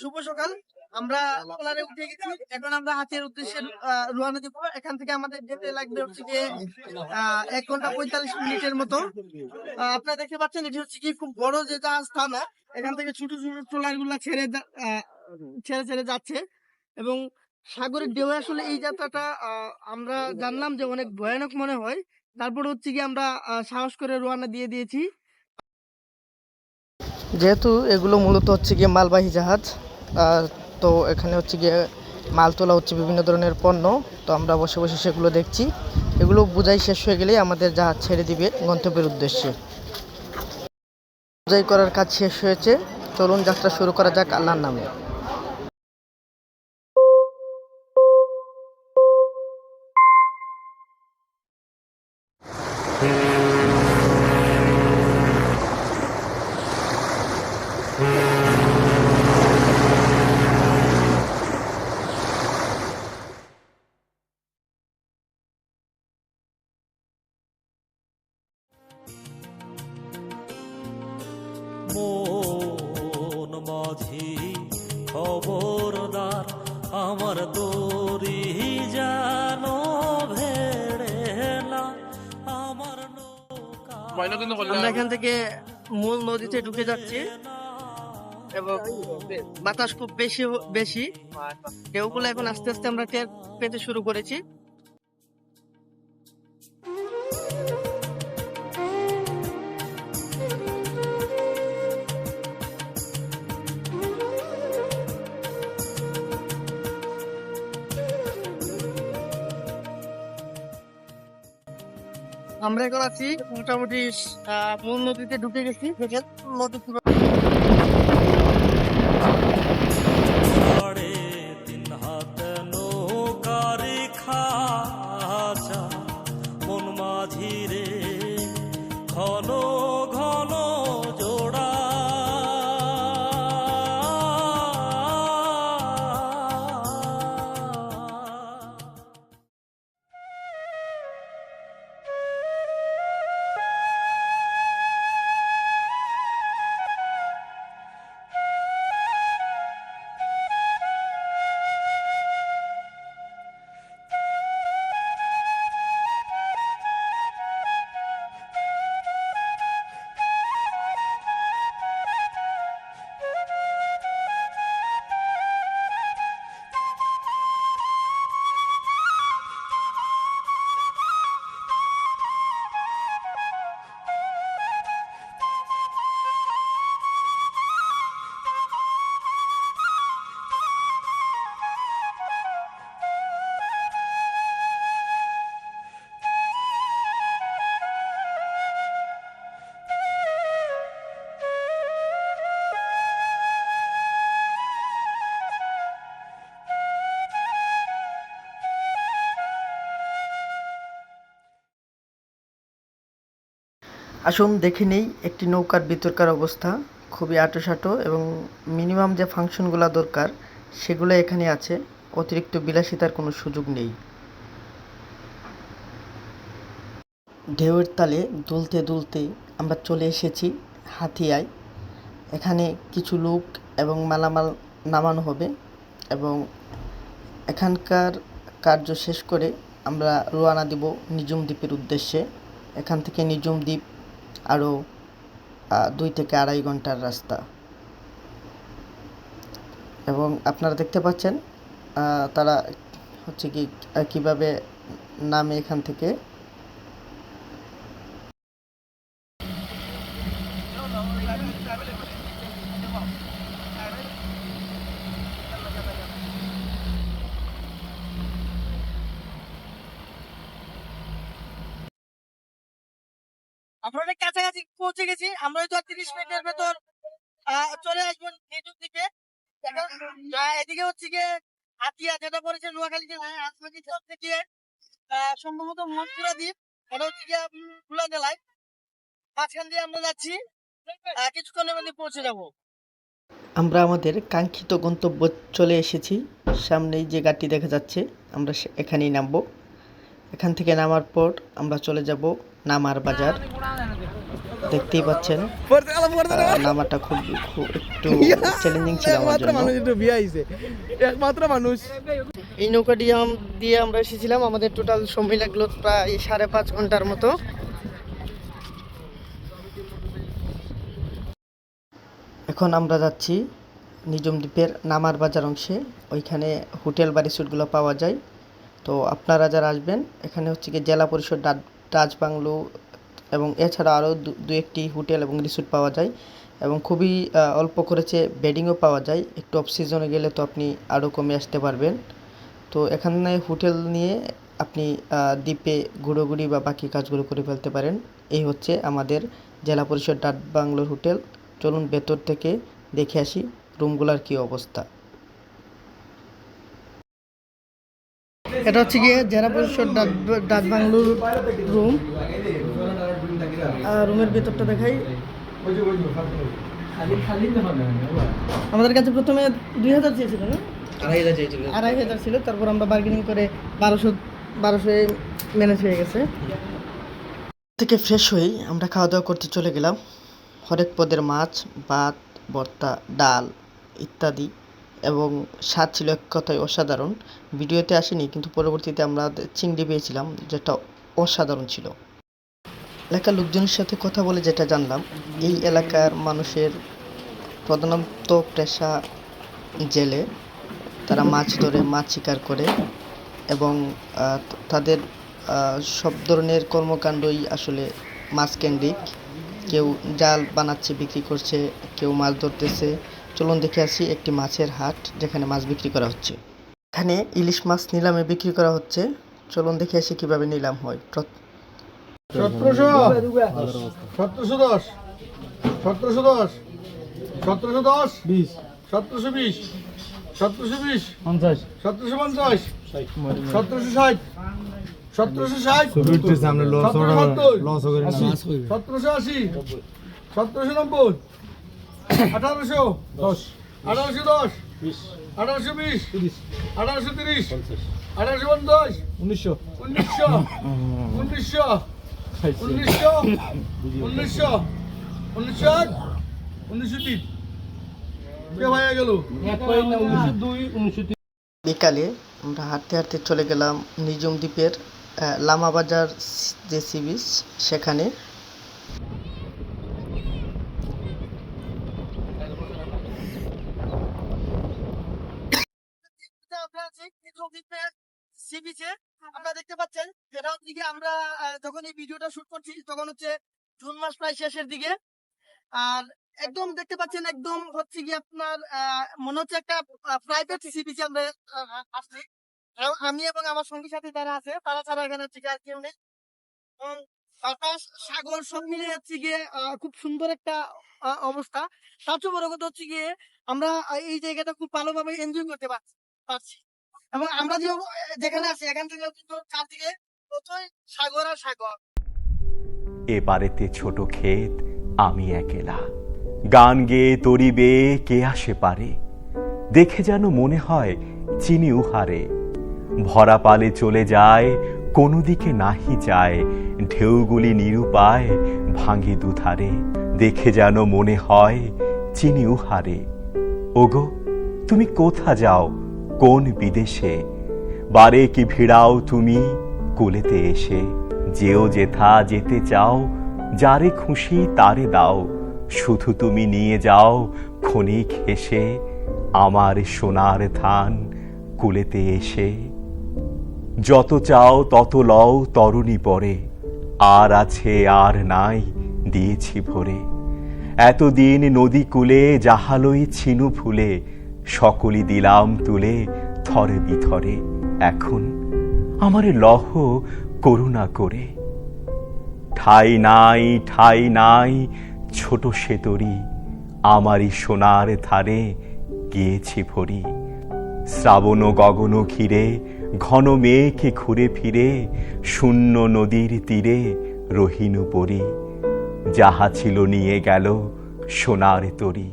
শুভ সকাল। আমরা পোলারে উঠে গেছি। এখন আমরা হাতের উদ্দেশ্যে রওনা দিব এখান থেকে আমাদের যেতে লাগবে হচ্ছে গিয়ে এক ঘণ্টা পঁয়তাল্লিশ মিনিটের মতো। আপনারা দেখতে পাচ্ছেন, এটি হচ্ছে কি খুব বড় যে জাহাজ থানা। এখান থেকে ছোট ছোট ট্রলারগুলা ছেড়ে ছেড়ে ছেড়ে যাচ্ছে। এবং সাগরের ঢেউ আসলে এই যাত্রাটা আমরা জানলাম যে অনেক ভয়ানক মনে হয়। তারপর হচ্ছে কি আমরা সাহস করে রওনা দিয়ে দিয়েছি। যেহেতু এগুলো মূলত হচ্ছে গিয়ে মালবাহী জাহাজ তো এখানে হচ্ছে গিয়ে মাল তোলা হচ্ছে বিভিন্ন ধরনের পণ্য, তো আমরা বসে বসে সেগুলো দেখছি। এগুলো বোঝাই শেষ হয়ে গেলেই আমাদের যা ছেড়ে দিবে গন্তব্যের উদ্দেশ্যে। বোঝাই করার কাজ শেষ হয়েছে। চলুন যাত্রা শুরু করা যাক আল্লাহর নামে। মাঝি খবরদার আমার দড়ি যেন ভেড়ে না আমার আমরা এখান থেকে মূল নদীতে ঢুকে যাচ্ছি। এবং বাতাস খুব বেশি বেশি। ঢেউগুলো এখন আস্তে আস্তে আমরা টের পেতে শুরু করেছি। আমরা এখন আছি মোটামুটি মূল নদীতে ঢুকে গেছি। নদী মন মাঝি রে ঘন ঘন আসুন দেখে নেই, একটি নৌকার ভিতরকার অবস্থা, খুবই আটোসাটো এবং মিনিমাম যে ফাংশনগুলো দরকার, সেগুলো এখানে আছে, অতিরিক্ত বিলাসিতার কোনো সুযোগ নেই। ঢেউয়ের তালে দুলতে দুলতে আমরা চলে এসেছি হাতিয়ায়। এখানে কিছু লোক এবং মালামাল নামানো হবে এবং এখানকার কার্য শেষ করে আমরা রোয়ানা দিব নিজুম দ্বীপের উদ্দেশ্যে। এখান থেকে নিজুম দ্বীপ আরও দুই থেকে আড়াই ঘণ্টার রাস্তা। এবং আপনারা দেখতে পাচ্ছেন তারা হচ্ছে কি কীভাবে নামে এখান থেকে আমরা অনেক কাছাকাছি পৌঁছে গেছি। আমরা হয়তো তিরিশ মিনিটের ভেতর চলে আসব নিজুর দিকে। এদিকে হচ্ছে গিয়ে হাতিয়া যেটা পড়েছে নোয়াখালী রাজবাড়ী চর থেকে আহ, সম্ভবত মনপুরা দ্বীপ। এটা হচ্ছে গিয়ে খুলনা জেলায়। মাঝখান দিয়ে আমরা যাচ্ছি কিছুক্ষণের মধ্যে পৌঁছে যাব। আমরা আমাদের কাঙ্ক্ষিত গন্তব্য চলে এসেছি। সামনেই যে গাড়িটি দেখা যাচ্ছে আমরা এখানেই নামবো। এখান থেকে নামার পর আমরা চলে যাব নামার বাজার। দেখতেই পাচ্ছেন নামাটা খুব খুব একটু চ্যালেঞ্জিং ছিল আমার জন্য। একটু বিয়ে আইছে একমাত্র মানুষ। এই নৌকাটি দিয়ে আমরা এসেছিলাম। আমাদের টোটাল সময় লাগল প্রায় সাড়ে পাঁচ ঘণ্টার মতো। এখন আমরা যাচ্ছি নিজম দ্বীপের নামার বাজার অংশে। ওইখানে হোটেল বা রিসোর্টগুলো পাওয়া যায়। তো আপনারা যারা আসবেন, এখানে হচ্ছে কি জেলা পরিষদ ডাচ বাংলো এবং এছাড়া আরও দু দু একটি হোটেল এবং রিসোর্ট পাওয়া যায় এবং খুবই অল্প খরচে বেডিংও পাওয়া যায়। একটু অফ সিজনে গেলে তো আপনি আরও কমে আসতে পারবেন। তো এখানে হোটেল নিয়ে আপনি দ্বীপে ঘুরোঘুরি বা বাকি কাজগুলো করে ফেলতে পারেন। এই হচ্ছে আমাদের জেলা পরিষদ ডাট বাংলোর হোটেল। চলুন ভেতর থেকে দেখে আসি রুমগুলার কি অবস্থা। এটা হচ্ছে গিয়ে জেলা পরিষদ ডাক- ডাক বাংলোর রুম। আর রুমের ভেতরটা দেখাই। আমাদের কাছে প্রথমে দুই হাজার চেয়েছিল না? আড়াই হাজার ছিল তারপর আমরা বার্গেনিং করে বারোশো বারোশো ম্যানেজ হয়ে গেছে। থেকে ফ্রেশ হয়েই আমরা খাওয়া দাওয়া করতে চলে গেলাম। হরেক পদের মাছ ভাত ভর্তা ডাল ইত্যাদি। এবং স্বাদ ছিল এক কথায় অসাধারণ। ভিডিওতে আসেনি, কিন্তু পরবর্তীতে আমরা চিংড়ি পেয়েছিলাম, যেটা অসাধারণ ছিল। এলাকার লোকজনের সাথে কথা বলে যেটা জানলাম, এই এলাকার মানুষের প্রধানত পেশা জেলে। তারা মাছ ধরে, মাছ শিকার করে এবং তাদের সব ধরনের কর্মকাণ্ডই আসলে মাছ কেন্দ্রিক। কেউ জাল বানাচ্ছে, বিক্রি করছে, কেউ মাছ ধরতেছে। চলুন দেখে আসি একটি মাছের হাট যেখানে মাছ বিক্রি করা হচ্ছে। এখানে ইলিশ মাছ নিলামে বিক্রি করা হচ্ছে। চলুন দেখে আসি কীভাবে নিলাম হয়। সতেরোশো। সতেরোশো দশ। সতেরোশো দশ। সতেরোশো দশ। বিশ। সতেরোশো বিশ। সতেরোশো বিশ। পঞ্চাশ। সতেরোশো পঞ্চাশ। সতেরোশো ষাট। সতেরোশো ষাট। সতেরোশো আশি। সতেরোশো নব্বই। আঠারোশো দশ। আঠারোশো দশ। আঠারোশো বিশ। আঠারোশো তিরিশ। আঠারোশো পঞ্চাশ। উনিশশো। উনিশশো। উনিশশো। উনিশশো। উনিশশো। উনিশশো উনিশশো তিন। বিকালে আমরা হাঁটতে হাঁটতে চলে গেলাম নিজম দ্বীপের লামাবাজার যে সি বিচ সেখানে আমরা আছি দ্বীপের সি বিচে আপনারা দেখতে পাচ্ছেন যেটা হচ্ছে গিয়ে আমরা যখন এই ভিডিওটা শুট করছি, তখন হচ্ছে জুন মাস প্রায় শেষের দিকে। আর একদম দেখতে পাচ্ছেন, একদম হচ্ছে গিয়ে আপনার মনে হচ্ছে একটা প্রাইভেট সি বিচে আমরা আসছি। আমি এবং আমার সঙ্গী সাথে যারা আছে, তারা ছাড়া এখানে হচ্ছে আর কেউ নেই। বাতাস সাগর সব মিলে হচ্ছে গিয়ে খুব সুন্দর একটা অবস্থা। তার চেয়ে বড় কথা হচ্ছে গিয়ে আমরা এই জায়গাটা খুব ভালোভাবে এনজয় করতে পারছি। এবং আমরা যেখানে আছি, এখান থেকে কিন্তু চারদিকে প্রচুর সাগর আর সাগর। এপারেতে ছোট ক্ষেত, আমি একেলা। গান গেয়ে তরি বেয়ে কে আসে পারে? দেখে যেন মনে হয় চিনি উহারে। ভরা পালে চলে যায়, কোনো দিকে নাহি যায়। ঢেউগুলি নিরুপায় ভাঙে দুধারে। দেখে যেন মনে হয় চিনি উহারে। ওগো, তুমি কোথা যাও? কোন বিদেশে? বারে কি ভিড়াও তুমি? কোলেতে এসে যেও যেথা যেতে চাও, যারে খুশি তারে দাও। শুধু তুমি নিয়ে যাও ক্ষণিক হেসে, আমার সোনার ধান কুলেতে এসে। যত চাও তত লও তরুণী পরে, আর আছে আর নাই দিয়েছি ভরে। এতদিন নদী কুলে জাহালই ছিনু ফুলে সকলি দিলাম তুলে থরে বিথরে। এখন আমার লহ করুণা করে। ঠাই নাই ঠাই নাই, ছোট সেতরি আমারই সোনার ধারে গিয়েছি ভরি। শ্রাবণ গগন ঘিরে, ঘন মেঘে ঘুরে ফিরে, শূন্য নদীর তীরে রহিনু পরি। যাহা ছিল নিয়ে গেল সোনার তরী।